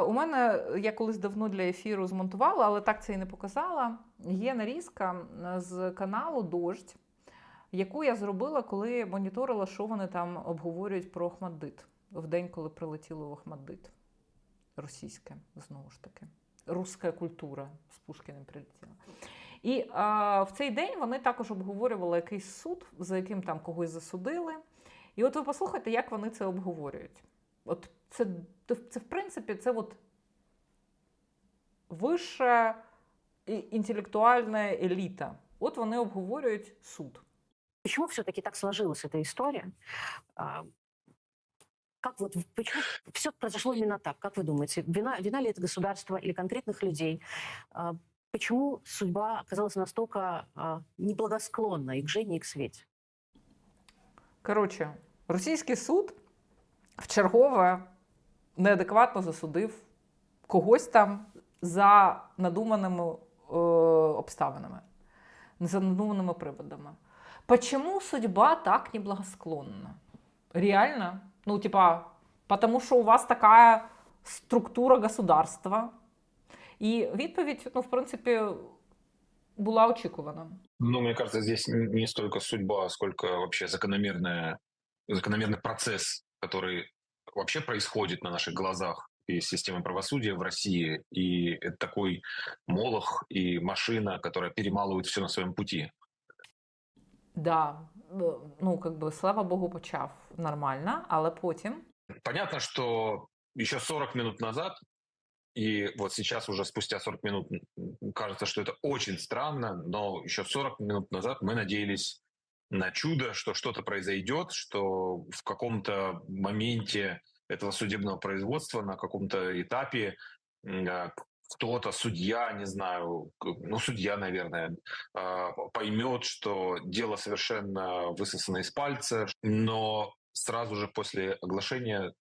У мене я колись давно для ефіру змонтувала, але так це і не показала. Є нарізка з каналу Дождь, яку я зробила, коли моніторила, що вони там обговорюють про Охмаддит в день, коли прилетіло в Охмаддит. Російське, знову ж таки. Руська культура з Пушкіним прилетіла. І а, в цей день вони також обговорювали якийсь суд, за яким там когось засудили. І от ви послухайте, як вони це обговорюють. От це, це в принципі, це от вища і- інтелектуальна еліта. От вони обговорюють суд. Почему все-таки так сложилась эта история? А, Как вот, почему все произошло именно так? Как вы думаете, вина, вина ли это государства или конкретных людей? А, Почему судьба оказалась настолько а, неблагосклонна и к Жене, и к Свете? Коротше, російський суд вчергове неадекватно засудив когось там за надуманими е, обставинами, за надуманими приводами. Почему судьба так неблагосклонна? Реально? Ну, типа, потому що у вас така структура государства. І відповідь, ну, в принципі, була очікувана. Ну, мне кажется, здесь не столько судьба, сколько вообще закономерная, закономерный процесс, который вообще происходит на наших глазах и системы правосудия в России, и это такой молох и машина, которая перемалывает все на своем пути. Да, е, ну, как би, слава Богу, почав нормально, але потім Понятно, что еще 40 минут назад, и вот сейчас уже спустя 40 минут кажется, что это очень странно, но еще 40 минут назад мы надеялись на чудо, что что-то произойдет, что в каком-то моменте этого судебного производства, на каком-то этапе а, кто-то, судья, не знаю, ну, судья, наверное, а, поймет, что дело совершенно высосано из пальца, но сразу же после оглашения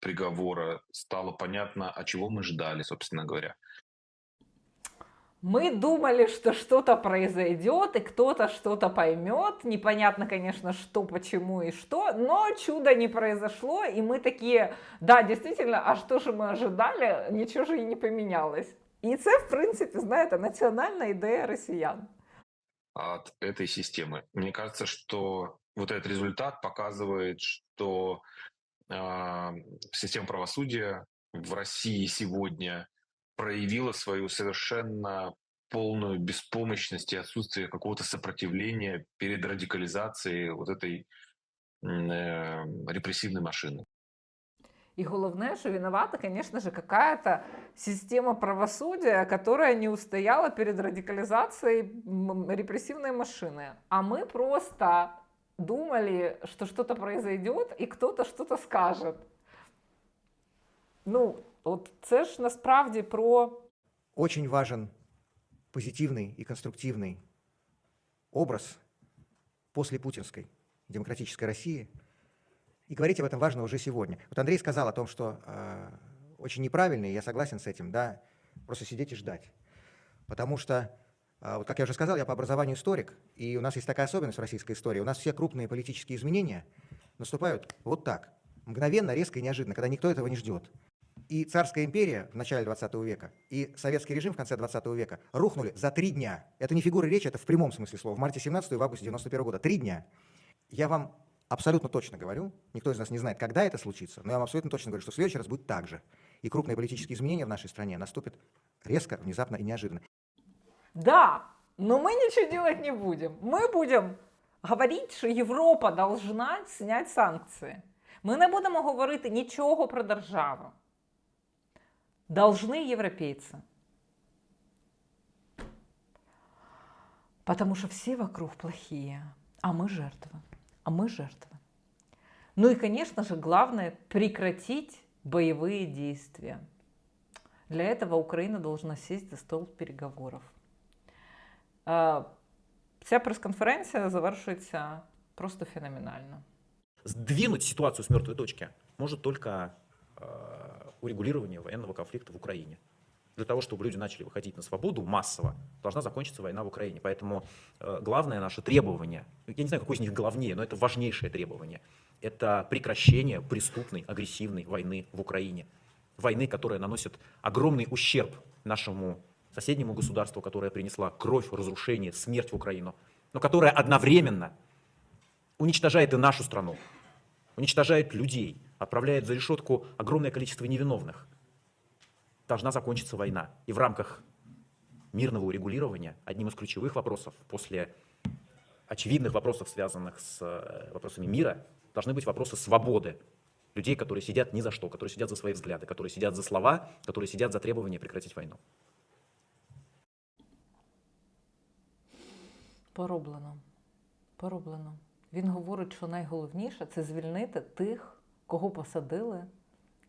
приговора стало понятно, а чего мы ждали, собственно говоря мы думали, что что-то произойдет, и кто-то что-то поймет. Непонятно, конечно, что, почему и что, но чудо не произошло, и мы такие, да, действительно, а что же мы ожидали? Ничего же и не поменялось. І це, в принципі, знаєте, національна ідея росіян. от этой системы. Мне кажется, что вот этот результат показывает, что э, система правосудия в России сегодня проявила свою совершенно полную беспомощность и отсутствие какого-то сопротивления перед радикализацией вот этой э, репрессивной машины. И головне, что виновата, конечно же, какая-то система правосудия, которая не устояла перед радикализацией репрессивной машины. А мы просто думали, что что-то произойдет, и кто-то что-то скажет. Ну, от це ж насправді про очень важен позитивный и конструктивный образ после путинской демократической России. И говорить об этом важно уже сегодня. Вот Андрей сказал о том, что э, очень неправильно, и я согласен с этим, да, просто сидеть и ждать. Потому что, э, вот как я уже сказал, я по образованию историк, и у нас есть такая особенность в российской истории. У нас все крупные политические изменения наступают вот так, мгновенно, резко и неожиданно, когда никто этого не ждет. И царская империя в начале 20 века, и советский режим в конце 20 века рухнули за три дня. Это не фигура речи, это в прямом смысле слова. В марте 17 и в августе 91 года. Три дня. Я вам абсолютно точно говорю, никто из нас не знает, когда это случится, но я вам абсолютно точно говорю, что в следующий раз будет так же. И крупные политические изменения в нашей стране наступят резко, внезапно и неожиданно. Да, но мы ничего делать не будем. Мы будем говорити, що Європа должна снять санкції. Ми не будемо говорити нічого про державу. Должны европейцы. Потому что все вокруг плохие, а мы жертвы. А мы жертвы. Ну и, конечно же, главное прекратить боевые действия. Для этого Украина должна сесть за стол переговоров. Е, Ця прес-конференція завершується просто феноменально. Сдвинуть ситуацию с мертвой точки может только урегулирование военного конфликта в Украине. Для того, чтобы люди начали выходить на свободу массово, должна закончиться война в Украине. Поэтому э, главное наше требование, я не знаю, какое из них главнее, но это важнейшее требование, это прекращение преступной, агрессивной войны в Украине. войны, которая наносит огромный ущерб нашему соседнему государству, которое принесла кровь, разрушение, смерть в Украину, но которая одновременно уничтожает и нашу страну, уничтожает людей, отправляет за решетку огромное количество невиновных. Должна закончиться война. И в рамках мирного урегулирования одним из ключевых вопросов после очевидных вопросов, связанных с э, вопросами мира, должны быть вопросы свободы людей, которые сидят ни за что, которые сидят за свои взгляды, которые сидят за слова, которые сидят за требование прекратить войну. Пороблено. Пороблено. Він говорить, що найголовніше це звільнити тих, кого посадили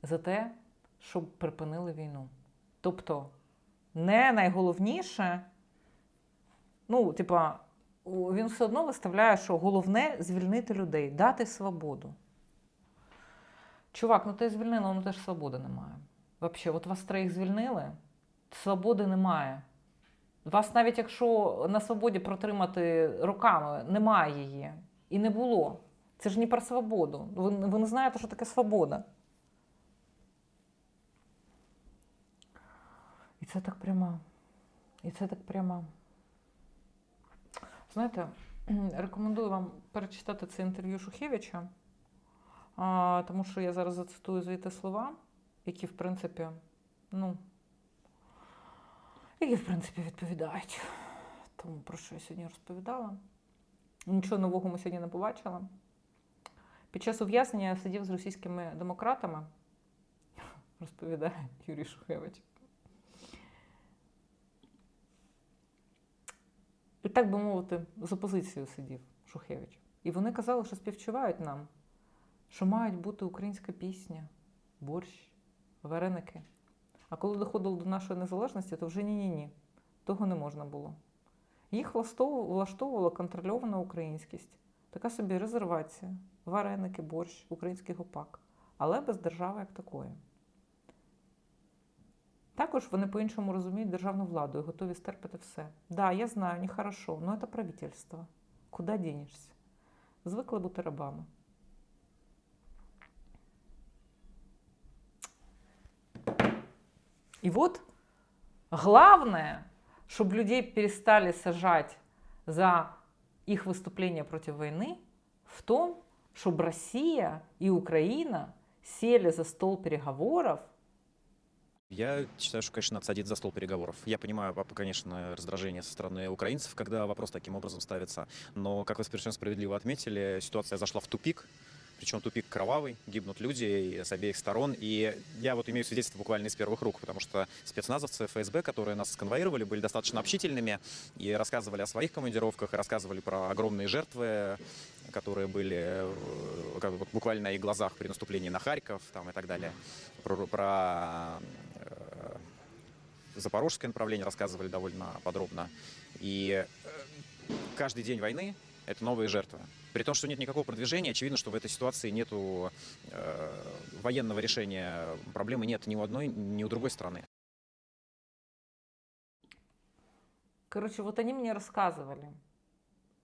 за те, щоб припинили війну. Тобто, не найголовніше, ну, типа, він все одно виставляє, що головне звільнити людей, дати свободу. Чувак, ну ти звільнила, ну теж свободи немає. Взагалі, от вас троїх звільнили, свободи немає. Вас навіть якщо на свободі протримати роками, немає її. І не було. Це ж не про свободу. Ви, ви не знаєте, що таке свобода. І це так прямо. І це так прямо. Знаєте, рекомендую вам перечитати це інтерв'ю Шухевича, тому що я зараз зацитую звідти слова, які, в принципі, ну, які, в принципі, відповідають тому, про що я сьогодні розповідала. Нічого нового ми сьогодні не побачили. Під час ув'язнення сидів з російськими демократами, розповідає Юрій Шухевич. І так би мовити, з опозицією сидів Шухевич. І вони казали, що співчувають нам, що мають бути українська пісня, борщ, вареники. А коли доходило до нашої незалежності, то вже ні-ні-ні. Того не можна було. Їх влаштовувала контрольована українськість, така собі резервація, вареники, борщ, український гопак, але без держави як такої. Також вони по-іншому розуміють державну владу і готові стерпити все. Да, я знаю, нехорошо, но це правительство. Куди дінешся? Звикли бути рабами. И вот главное, чтобы людей перестали сажать за их выступление против войны, в том, чтобы Россия и Украина сели за стол переговоров Я считаю, что, конечно, надо садиться за стол переговоров. Я понимаю, папа, конечно, раздражение со стороны украинцев, когда вопрос таким образом ставится. Но, как вы совершенно справедливо отметили, ситуация зашла в тупик. Причем тупик кровавый, гибнут люди с обеих сторон. И я вот имею свидетельство буквально из первых рук, потому что спецназовцы ФСБ, которые нас конвоировали, были достаточно общительными и рассказывали о своих командировках, и рассказывали про огромные жертвы, которые были э, как вот буквально на их глазах при наступлении на Харьков там, и так далее. Про, про э, запорожское направление рассказывали довольно подробно. И э, каждый день войны это новые жертвы. При том, что нет никакого продвижения, очевидно, что в этой ситуации нет э, военного решения проблемы нет ни у одной, ни у другой стороны. Коротше, от вони мені розказували.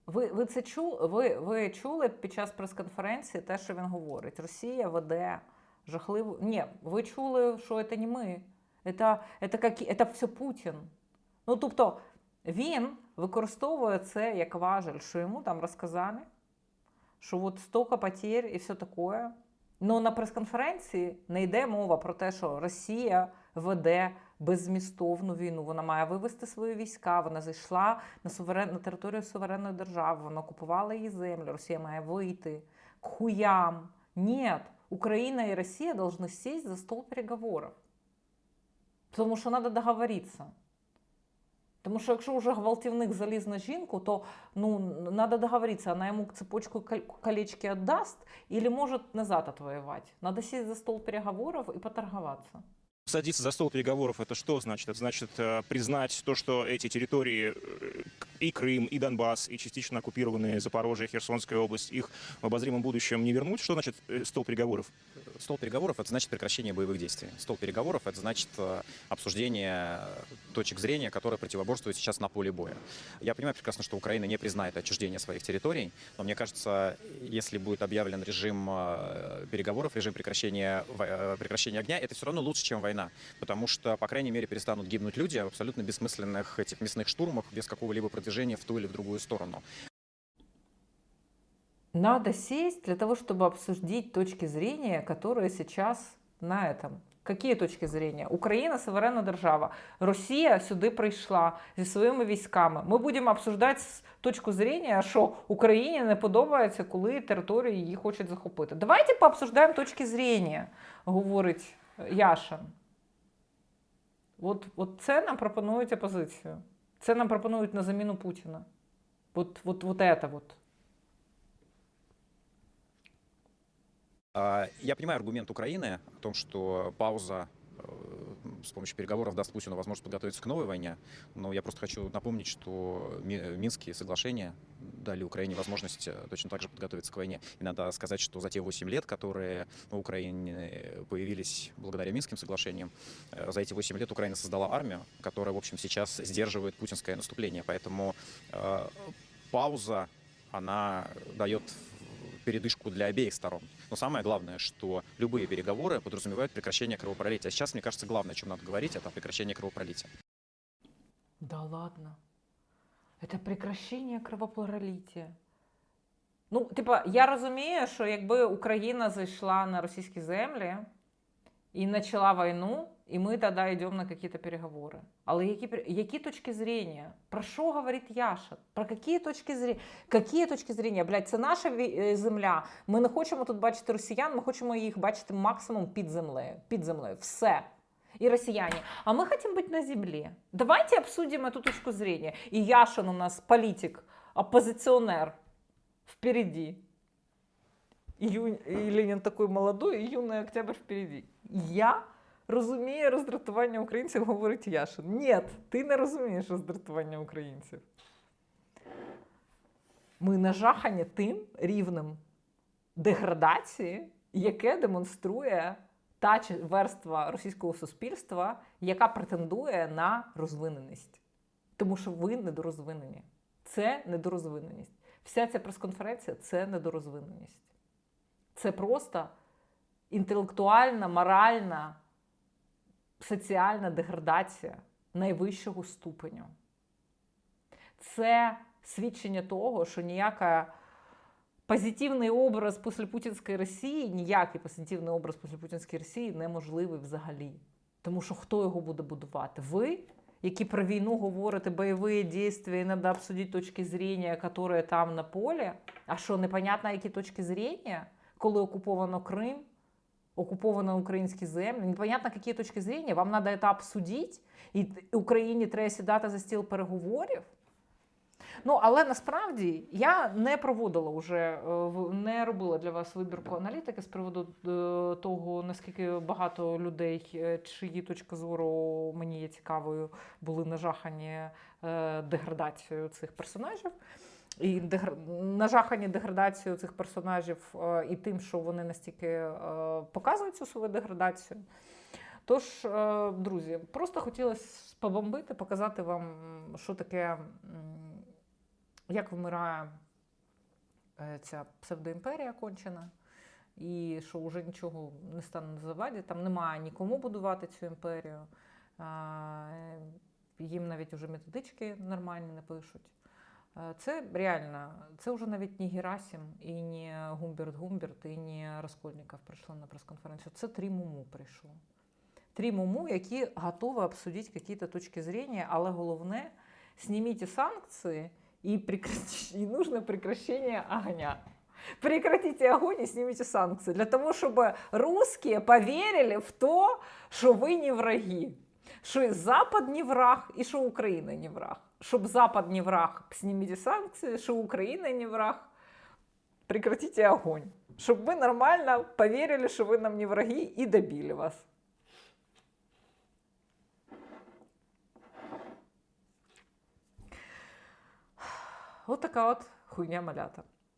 Ви, ви це чули? Ви, ви чули під час прес-конференції те, що він говорить? Росія веде жахливу. Ні, ви чули, що це не ми. Це, це, как, це все Путін. Ну, тобто, він використовує це як важель, що йому там розказали, що от стільки потерь і все таке. Ну на прес-конференції не йде мова про те, що Росія веде беззмістовну війну. Вона має вивести свої війська. Вона зайшла на суверен... на територію суверенної держави. Вона окупувала її землю. Росія має вийти к хуям. Ні, Україна і Росія повинні сесть за стол переговорів. Тому що треба договоритися. Тому що якщо вже гвалтівник заліз на жінку, то ну, треба договоритися, вона йому цепочку кол- колечки віддасть, или может назад отвоевать. Надо сесть за стол переговоров и поторговаться. Садиться за стол переговоров это что значит? Это значит э, признать то, что эти территории, э, к- и Крым, и Донбасс, и частично оккупированные Запорожье, Херсонская область, их в обозримом будущем не вернуть? Что значит э, стол переговоров? Стол переговоров – это значит прекращение боевых действий. Стол переговоров – это значит э, обсуждение точек зрения, которые противоборствуют сейчас на поле боя. Я понимаю прекрасно, что Украина не признает отчуждение своих территорий, но мне кажется, если будет объявлен режим э, переговоров, режим прекращения, прекращения огня, это все равно лучше, чем война, потому что, по крайней мере, перестанут гибнуть люди в абсолютно бессмысленных этих мясных штурмах без какого-либо продвижения в ту или в другую сторону. Надо сесть для того, чтобы обсудить точки зрения, которые сейчас на этом. Які точки зрення? Україна суверенна держава. Росія сюди прийшла зі своїми військами. Ми будемо обсуждати з точку зрення, що Україні не подобається, коли територію її хочуть захопити. Давайте пообсуждаємо точки зрення, говорить Яшин. От, от це нам пропонують опозицію. Це нам пропонують на заміну Путіна. От, от, от это вот. А, Я понимаю аргумент Украины о том, что пауза э, с помощью переговоров даст Путину возможность подготовиться к новой войне, но я просто хочу напомнить, что Ми- Минские соглашения дали Украине возможность э, точно так же подготовиться к войне. И надо сказать, что за те 8 лет, которые в Украине э, появились благодаря Минским соглашениям, э, за эти 8 лет Украина создала армию, которая, в общем, сейчас сдерживает путинское наступление. Поэтому э, пауза, она дает передышку для обеих сторон. Но самое главное, что любые переговоры подразумевают прекращение кровопролития. А сейчас, мне кажется, главное, о чем надо говорить, это прекращение кровопролития. Да ладно. Это прекращення кровопролиття. Ну, типа, я розумію, що якби Україна зайшла на російські землі і почала війну, і ми тоді йдемо на якісь переговори. Але які, пер- які точки зрення? Про що говорить Яша? Про які точки зрення? Які точки зрення? Блядь, це наша ві- е, земля. Ми не хочемо тут бачити росіян, ми хочемо їх бачити максимум під землею. Під землею. Все. И россияне. А мы хотим быть на земле. Давайте обсудим эту точку зрения. И Яшин у нас политик, оппозиционер впереди. И, Ю- и Ленин такой молодой, і юний октябрь впереди. Я розумію роздратування українців, говорить Яшин. Ні, ти не розумієш роздратування українців. Ми нажахані тим рівнем деградації, яке демонструє та верства російського суспільства, яка претендує на розвиненість. Тому що ви недорозвинені. Це недорозвиненість. Вся ця прес-конференція це недорозвиненість. Це просто інтелектуальна, моральна, соціальна деградація найвищого ступеню. Це свідчення того, що ніяка позитивний образ післyapутінської Росії, ніякий позитивний образ післyapутінської Росії неможливий взагалі. Тому що хто його буде будувати? Ви, які про війну говорите бойові дії, треба обсудити точки зрення, які там на полі. А що, непонятно, які точки зрення, коли окуповано Крим, окуповано українські землі, непонятно, які точки зрення, вам треба це обсудити, і Україні треба сідати за стіл переговорів. Ну, але насправді я не проводила вже, е, не робила для вас вибірку аналітики з приводу е, того, наскільки багато людей, е, чиї точки зору мені є цікавою, були нажахані деградацією цих персонажів. І дегр... нажахані деградацією цих персонажів е, і тим, що вони настільки е, показують цю свою деградацію. Тож, е, друзі, просто хотілося побомбити, показати вам, що таке, як вмирає ця псевдоімперія кончена, і що вже нічого не стане на заваді, там немає нікому будувати цю імперію. Їм навіть уже методички нормальні не пишуть. Е, Це реально, це вже навіть не Герасим і не Гумберт Гумберт, і не Раскольников прийшли на прес-конференцію. Це три муму прийшло. Три муму, які готові обсудити якісь точки зрення, але головне, зніміть санкції і, прекращ... і нужно прекращення огня. Прекратите огонь и снимите санкции. Для того, чтобы русские поверили в то, что вы не враги. Что Запад не враг, и что Украина не враг Чтоб Запад не враг, снимите санкции, что Украина не враг, прекратите огонь. Чтобы вы нормально поверили, что вы нам не враги и добили вас. От така от хуйня малята.